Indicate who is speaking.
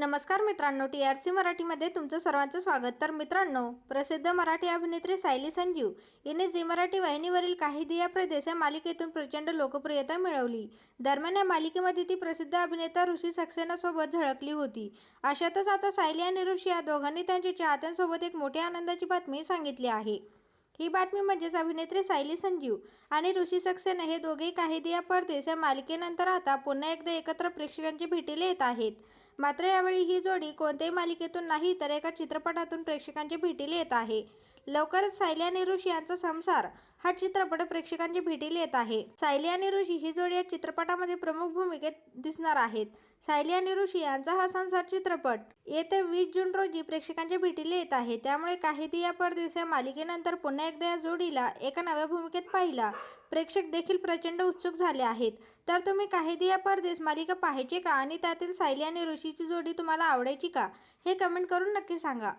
Speaker 1: नमस्कार मित्रांनो T R C मराठीमध्ये तुमचं सर्वांचं स्वागत. तर मित्रांनो प्रसिद्ध मराठी अभिनेत्री सायली संजीव हिने झी मराठी वाहिनीवरील काही दिया प्रदेश या मालिकेतून प्रचंड लोकप्रियता मिळवली. दरम्यान या मालिकेमध्ये ती प्रसिद्ध अभिनेता ऋषी सक्सेनासोबत झळकली होती. अशातच आता सायली आणि ऋषी या दोघांनी त्यांच्या चाहत्यांसोबत एक मोठ्या आनंदाची बातमी सांगितली आहे. ही बातमी म्हणजेच अभिनेत्री सायली संजीव आणि ऋषी सक्सेना हे दोघेही काही दिया परदेस या मालिकेनंतर आता पुन्हा एकदा एकत्र प्रेक्षकांची भेटीला येत आहेत. मात्र यावेळी ही जोडी कोणत्याही मालिकेतून नाही तर एका चित्रपटातून प्रेक्षकांची भेटीला येत आहे. लवकरच सायली आणि ऋषी यांचा संसार हा चित्रपट प्रेक्षकांची भेटीला येत आहे. सायली आणि ऋषी ही जोडी या चित्रपटामध्ये प्रमुख भूमिकेत दिसणार आहेत. सायली आणि ऋषी यांचा हा संसार चित्रपट येत्या वीस जून रोजी प्रेक्षकांच्या भेटीला येत आहे. त्यामुळे काही दिया परदेस या मालिकेनंतर पुन्हा एकदा या जोडीला एका नव्या भूमिकेत पाहिला. प्रेक्षक देखील प्रचंड उत्सुक झाले आहेत. तर तुम्ही काही दिया परदेस मालिका पाहायची का? आणि त्यातील सायली आणि ऋषीची जोडी तुम्हाला आवडायची का? हे कमेंट करून नक्की सांगा.